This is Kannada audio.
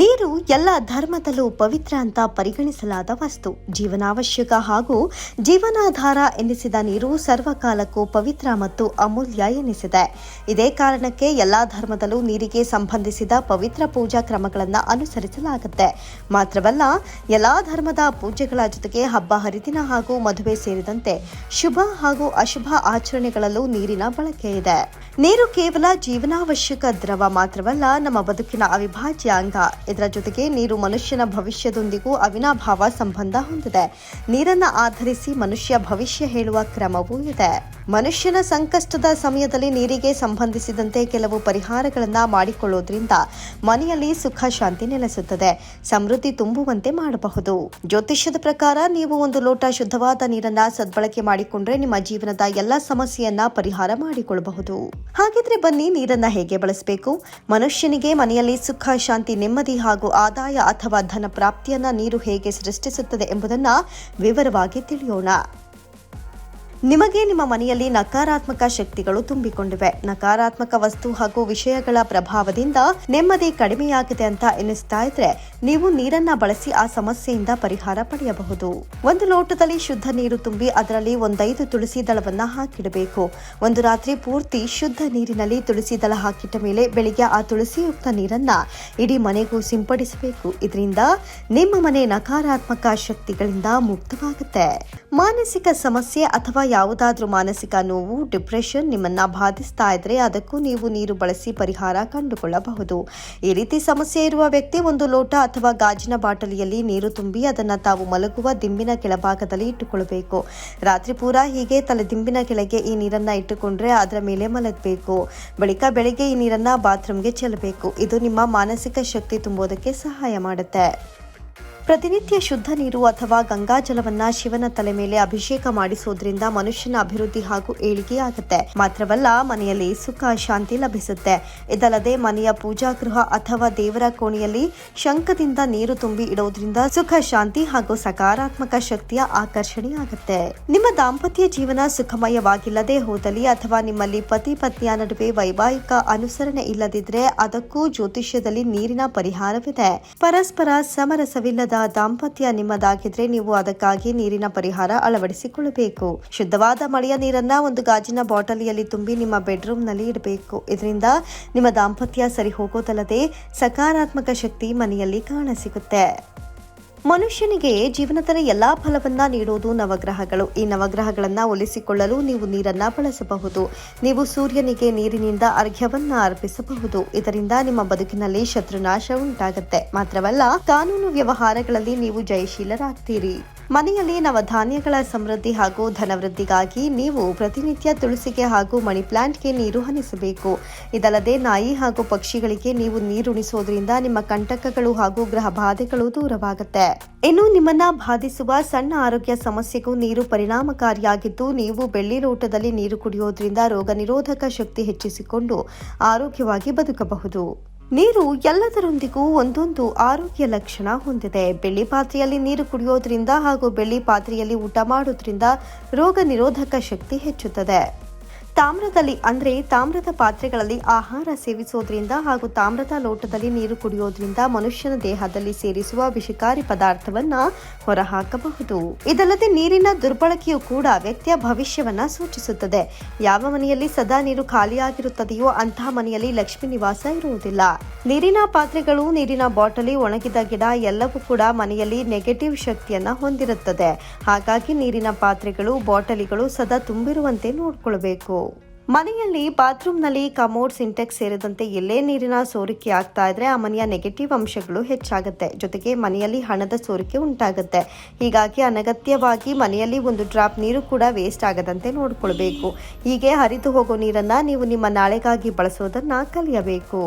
ನೀರು ಎಲ್ಲ ಧರ್ಮದಲ್ಲೂ ಪವಿತ್ರ ಅಂತ ಪರಿಗಣಿಸಲಾದ ವಸ್ತು. ಜೀವನಾವಶ್ಯಕ ಹಾಗೂ ಜೀವನಾಧಾರ ಎನಿಸಿದ ನೀರು ಸರ್ವಕಾಲಕ್ಕೂ ಪವಿತ್ರ ಮತ್ತು ಅಮೂಲ್ಯ ಎನಿಸಿದೆ. ಇದೇ ಕಾರಣಕ್ಕೆ ಎಲ್ಲ ಧರ್ಮದಲ್ಲೂ ನೀರಿಗೆ ಸಂಬಂಧಿಸಿದ ಪವಿತ್ರ ಪೂಜಾ ಕ್ರಮಗಳನ್ನು ಅನುಸರಿಸಲಾಗುತ್ತೆ. ಮಾತ್ರವಲ್ಲ, ಎಲ್ಲ ಧರ್ಮದ ಪೂಜೆಗಳ ಜೊತೆಗೆ ಹಬ್ಬ, ಹರಿದಿನ ಹಾಗೂ ಮದುವೆ ಸೇರಿದಂತೆ ಶುಭ ಹಾಗೂ ಅಶುಭ ಆಚರಣೆಗಳಲ್ಲೂ ನೀರಿನ ಬಳಕೆ ಇದೆ. ನೀರು ಕೇವಲ ಜೀವನಾವಶ್ಯಕ ದ್ರವ ಮಾತ್ರವಲ್ಲ, ನಮ್ಮ ಬದುಕಿನ ಅವಿಭಾಜ್ಯ ಅಂಗ. ಇದರ ಜೊತೆಗೆ ನೀರು ಮನುಷ್ಯನ ಭವಿಷ್ಯದೊಂದಿಗೂ ಅವಿನಾಭಾವ ಸಂಬಂಧ ಹೊಂದಿದೆ. ನೀರನ್ನ ಆಧರಿಸಿ ಮನುಷ್ಯ ಭವಿಷ್ಯ ಹೇಳುವ ಕ್ರಮವೂ ಇದೆ. ಮನುಷ್ಯನ ಸಂಕಷ್ಟದ ಸಮಯದಲ್ಲಿ ನೀರಿಗೆ ಸಂಬಂಧಿಸಿದಂತೆ ಕೆಲವು ಪರಿಹಾರಗಳನ್ನು ಮಾಡಿಕೊಳ್ಳೋದ್ರಿಂದ ಮನೆಯಲ್ಲಿ ಸುಖ, ಶಾಂತಿ ನೆಲೆಸುತ್ತದೆ. ಸಮೃದ್ಧಿ ತುಂಬುವಂತೆ ಮಾಡಬಹುದು. ಜ್ಯೋತಿಷ್ಯದ ಪ್ರಕಾರ ನೀವು ಒಂದು ಲೋಟ ಶುದ್ಧವಾದ ನೀರನ್ನ ಸದ್ಬಳಕೆ ಮಾಡಿಕೊಂಡ್ರೆ ನಿಮ್ಮ ಜೀವನದ ಎಲ್ಲ ಸಮಸ್ಯೆಯನ್ನ ಪರಿಹಾರ ಮಾಡಿಕೊಳ್ಳಬಹುದು ಹಾಗಿದ್ರೆ ಬನ್ನಿ ನೀರನ್ನ ಹೇಗೆ ಬಳಸಬೇಕು? ಮನುಷ್ಯನಿಗೆ ಮನೆಯಲ್ಲಿ ಸುಖ, ಶಾಂತಿ, ನೆಮ್ಮದಿ ಹಾಗೂ ಆದಾಯ ಅಥವಾ ಧನ ಪ್ರಾಪ್ತಿಯನ್ನ ನೀರು ಹೇಗೆ ಸೃಷ್ಟಿಸುತ್ತದೆ ಎಂಬುದನ್ನು ವಿವರವಾಗಿ ತಿಳಿಯೋಣ. ನಿಮಗೆ ನಿಮ್ಮ ಮನೆಯಲ್ಲಿ ನಕಾರಾತ್ಮಕ ಶಕ್ತಿಗಳು ತುಂಬಿಕೊಂಡಿವೆ. ನಕಾರಾತ್ಮಕ ವಸ್ತು ಹಾಗೂ ವಿಷಯಗಳ ಪ್ರಭಾವದಿಂದ ನೆಮ್ಮದಿ ಕಡಿಮೆಯಾಗಿದೆ ಅಂತ ಎನಿಸ್ತಾ ಇದ್ರೆ ನೀವು ನೀರನ್ನ ಬಳಸಿ ಆ ಸಮಸ್ಯೆಯಿಂದ ಪರಿಹಾರ ಪಡೆಯಬಹುದು. ಒಂದು ಲೋಟದಲ್ಲಿ ಶುದ್ಧ ನೀರು ತುಂಬಿ ಅದರಲ್ಲಿ ಒಂದೈದು ತುಳಸಿ ದಳವನ್ನ ಹಾಕಿಡಬೇಕು. ಒಂದು ರಾತ್ರಿ ಪೂರ್ತಿ ಶುದ್ಧ ನೀರಿನಲ್ಲಿ ತುಳಸಿ ದಳ ಹಾಕಿಟ್ಟ ಮೇಲೆ ಬೆಳಿಗ್ಗೆ ಆ ತುಳಸಿಯುಕ್ತ ನೀರನ್ನ ಇಡೀ ಮನೆಗೂ ಸಿಂಪಡಿಸಬೇಕು. ಇದರಿಂದ ನಿಮ್ಮ ಮನೆ ನಕಾರಾತ್ಮಕ ಶಕ್ತಿಗಳಿಂದ ಮುಕ್ತವಾಗುತ್ತೆ. ಮಾನಸಿಕ ಸಮಸ್ಯೆ ಅಥವಾ ಯಾವುದಾದ್ರೂ ಮಾನಸಿಕ ನೋವು, ಡಿಪ್ರೆಷನ್ ನಿಮ್ಮನ್ನ ಬಾಧಿಸ್ತಾ ಇದ್ರೆ ಅದಕ್ಕೂ ನೀವು ನೀರು ಬಳಸಿ ಪರಿಹಾರ ಕಂಡುಕೊಳ್ಳಬಹುದು. ಈ ರೀತಿ ಸಮಸ್ಯೆ ಇರುವ ವ್ಯಕ್ತಿ ಒಂದು ಲೋಟ ಅಥವಾ ಗಾಜಿನ ಬಾಟಲಿಯಲ್ಲಿ ನೀರು ತುಂಬಿ ಅದನ್ನು ತಾವು ಮಲಗುವ ದಿಂಬಿನ ಕೆಳಭಾಗದಲ್ಲಿ ಇಟ್ಟುಕೊಳ್ಳಬೇಕು ರಾತ್ರಿ ಪೂರ ಹೀಗೆ ತಲೆ ದಿಂಬಿನ ಕೆಳಗೆ ಈ ನೀರನ್ನ ಇಟ್ಟುಕೊಂಡ್ರೆ ಅದರ ಮೇಲೆ ಮಲಗಬೇಕು. ಬಳಿಕ ಬೆಳಿಗ್ಗೆ ಈ ನೀರನ್ನ ಬಾತ್ರೂಮ್ಗೆ ಚೆಲ್ಲಬೇಕು. ಇದು ನಿಮ್ಮ ಮಾನಸಿಕ ಶಕ್ತಿ ತುಂಬೋದಕ್ಕೆ ಸಹಾಯ ಮಾಡುತ್ತೆ. ಪ್ರತಿನಿತ್ಯ ಶುದ್ಧ ನೀರು ಅಥವಾ ಗಂಗಾಜಲವನ್ನ ಶಿವನ ತಲೆ ಮೇಲೆ ಅಭಿಷೇಕ ಮಾಡಿಸುವುದರಿಂದ ಮನುಷ್ಯನ ಅಭಿವೃದ್ಧಿ ಹಾಗೂ ಏಳಿಗೆಯಾಗುತ್ತೆ ಮಾತ್ರವಲ್ಲ, ಮನೆಯಲ್ಲಿ ಸುಖ, ಶಾಂತಿ ಲಭಿಸುತ್ತೆ. ಇದಲ್ಲದೆ ಮನೆಯ ಪೂಜಾ ಗೃಹ ಅಥವಾ ದೇವರ ಕೋಣೆಯಲ್ಲಿ ಶಂಖದಿಂದ ನೀರು ತುಂಬಿ ಇಡೋದ್ರಿಂದ ಸುಖ, ಶಾಂತಿ ಹಾಗೂ ಸಕಾರಾತ್ಮಕ ಶಕ್ತಿಯ ಆಕರ್ಷಣೆಯಾಗುತ್ತೆ ನಿಮ್ಮ ದಾಂಪತ್ಯ ಜೀವನ ಸುಖಮಯವಾಗಿಲ್ಲದೆ ಹೋದಲ್ಲಿ ಅಥವಾ ನಿಮ್ಮಲ್ಲಿ ಪತಿ ಪತ್ನಿಯ ನಡುವೆ ವೈವಾಹಿಕ ಅನುಸರಣೆ ಇಲ್ಲದಿದ್ರೆ ಅದಕ್ಕೂ ಜ್ಯೋತಿಷ್ಯದಲ್ಲಿ ನೀರಿನ ಪರಿಹಾರವಿದೆ. ಪರಸ್ಪರ ಸಮರಸವಿಲ್ಲದ ದಾಂಪತ್ಯ ನಿಮ್ಮದಾಗಿದ್ರೆ ನೀವು ಅದಕ್ಕಾಗಿ ನೀರಿನ ಪರಿಹಾರ ಅಳವಡಿಸಿಕೊಳ್ಳಬೇಕು. ಶುದ್ಧವಾದ ಮಳೆಯ ನೀರನ್ನ ಒಂದು ಗಾಜಿನ ಬಾಟಲಿಯಲ್ಲಿ ತುಂಬಿ ನಿಮ್ಮ ಬೆಡ್ರೂಮ್ನಲ್ಲಿ ಇಡಬೇಕು. ಇದರಿಂದ ನಿಮ್ಮ ದಾಂಪತ್ಯ ಸರಿ ಹೋಗೋದಲ್ಲದೆ ಸಕಾರಾತ್ಮಕ ಶಕ್ತಿ ಮನೆಯಲ್ಲಿ ಕಾಣಸಿಗುತ್ತೆ. ಮನುಷ್ಯನಿಗೆ ಜೀವನದಲ್ಲಿ ಎಲ್ಲಾ ಫಲವನ್ನ ನೀಡೋದು ನವಗ್ರಹಗಳು. ಈ ನವಗ್ರಹಗಳನ್ನ ಒಲಿಸಿಕೊಳ್ಳಲು ನೀವು ನೀರನ್ನ ಬಳಸಬಹುದು. ನೀವು ಸೂರ್ಯನಿಗೆ ನೀರಿನಿಂದ ಅರ್ಘ್ಯವನ್ನ ಅರ್ಪಿಸಬಹುದು. ಇದರಿಂದ ನಿಮ್ಮ ಬದುಕಿನಲ್ಲಿ ಶತ್ರುನಾಶ ಉಂಟಾಗುತ್ತೆ. ಮಾತ್ರವಲ್ಲ, ಕಾನೂನು ವ್ಯವಹಾರಗಳಲ್ಲಿ ನೀವು ಜಯಶೀಲರಾಗ್ತೀರಿ. ಮನೆಯಲ್ಲಿ ನವಧಾನ್ಯಗಳ ಸಮೃದ್ಧಿ ಹಾಗೂ ಧನವೃದ್ಧಿಗಾಗಿ ನೀವು ಪ್ರತಿನಿತ್ಯ ತುಳಸಿಗೆ ಹಾಗೂ ಮಣಿ ಪ್ಲಾಂಟ್ಗೆ ನೀರು ಹನಿಸಬೇಕು. ಇದಲ್ಲದೆ ನಾಯಿ ಹಾಗೂ ಪಕ್ಷಿಗಳಿಗೆ ನೀವು ನೀರುಣಿಸೋದ್ರಿಂದ ನಿಮ್ಮ ಕಂಟಕಗಳು ಹಾಗೂ ಗ್ರಹ ಬಾಧೆಗಳು ದೂರವಾಗುತ್ತೆ. ಇನ್ನು ನಿಮ್ಮನ್ನ ಬಾಧಿಸುವ ಸಣ್ಣ ಆರೋಗ್ಯ ಸಮಸ್ಯೆಗೂ ನೀರು ಪರಿಣಾಮಕಾರಿಯಾಗಿದ್ದು, ನೀವು ಬೆಳ್ಳಿ ಲೋಟದಲ್ಲಿ ನೀರು ಕುಡಿಯೋದ್ರಿಂದ ರೋಗ ನಿರೋಧಕ ಶಕ್ತಿ ಹೆಚ್ಚಿಸಿಕೊಂಡು ಆರೋಗ್ಯವಾಗಿ ಬದುಕಬಹುದು. ನೀರು ಎಲ್ಲದರೊಂದಿಗೂ ಒಂದೊಂದು ಆರೋಗ್ಯ ಲಕ್ಷಣ ಹೊಂದಿದೆ. ಬೆಳ್ಳಿ ಪಾತ್ರೆಯಲ್ಲಿ ನೀರು ಕುಡಿಯೋದ್ರಿಂದ ಹಾಗೂ ಬೆಳ್ಳಿ ಪಾತ್ರೆಯಲ್ಲಿ ಊಟ ಮಾಡೋದ್ರಿಂದ ರೋಗ ನಿರೋಧಕ ಶಕ್ತಿ ಹೆಚ್ಚುತ್ತದೆ. ತಾಮ್ರದಲ್ಲಿ ಅಂದ್ರೆ ತಾಮ್ರದ ಪಾತ್ರೆಗಳಲ್ಲಿ ಆಹಾರ ಸೇವಿಸೋದ್ರಿಂದ ಹಾಗೂ ತಾಮ್ರದ ಲೋಟದಲ್ಲಿ ನೀರು ಕುಡಿಯೋದ್ರಿಂದ ಮನುಷ್ಯನ ದೇಹದಲ್ಲಿ ಸೇರಿಸುವ ವಿಷಕಾರಿ ಪದಾರ್ಥವನ್ನ ಹೊರಹಾಕಬಹುದು. ಇದಲ್ಲದೆ ನೀರಿನ ದುರ್ಬಳಕೆಯು ಕೂಡ ವ್ಯಕ್ತಿಯ ಭವಿಷ್ಯವನ್ನ ಸೂಚಿಸುತ್ತದೆ. ಯಾವ ಮನೆಯಲ್ಲಿ ಸದಾ ನೀರು ಖಾಲಿಯಾಗಿರುತ್ತದೆಯೋ ಅಂತಹ ಮನೆಯಲ್ಲಿ ಲಕ್ಷ್ಮಿ ನಿವಾಸ ಇರುವುದಿಲ್ಲ. ನೀರಿನ ಪಾತ್ರೆಗಳು, ನೀರಿನ ಬಾಟಲಿ, ಒಣಗಿದ ಗಿಡ ಎಲ್ಲವೂ ಕೂಡ ಮನೆಯಲ್ಲಿ ನೆಗೆಟಿವ್ ಶಕ್ತಿಯನ್ನ ಹೊಂದಿರುತ್ತದೆ. ಹಾಗಾಗಿ ನೀರಿನ ಪಾತ್ರೆಗಳು, ಬಾಟಲಿಗಳು ಸದಾ ತುಂಬಿರುವಂತೆ ನೋಡ್ಕೊಳ್ಬೇಕು. ಮನೆಯಲ್ಲಿ ಬಾತ್ರೂಮ್ನಲ್ಲಿ ಕಮೋಡ್ ಸಿಂಟೆಕ್ಸ್ ಸೇರಿದಂತೆ ಎಲ್ಲೇ ನೀರಿನ ಸೋರಿಕೆ ಆಗ್ತಾ ಇದ್ರೆ ಆ ಮನೆಯ ನೆಗೆಟಿವ್ ಅಂಶಗಳು ಹೆಚ್ಚಾಗುತ್ತೆ. ಜೊತೆಗೆ ಮನೆಯಲ್ಲಿ ಹಣದ ಸೋರಿಕೆ ಉಂಟಾಗುತ್ತೆ. ಹೀಗಾಗಿ ಅನಗತ್ಯವಾಗಿ ಮನೆಯಲ್ಲಿ ಒಂದು ಡ್ರಾಪ್ ನೀರು ಕೂಡ ವೇಸ್ಟ್ ಆಗದಂತೆ ನೋಡಿಕೊಳ್ಬೇಕು. ಹೀಗೆ ಹರಿದು ಹೋಗೋ ನೀರನ್ನು ನೀವು ನಿಮ್ಮ ನಾಳೆಗಾಗಿ ಬಳಸೋದನ್ನು ಕಲಿಯಬೇಕು.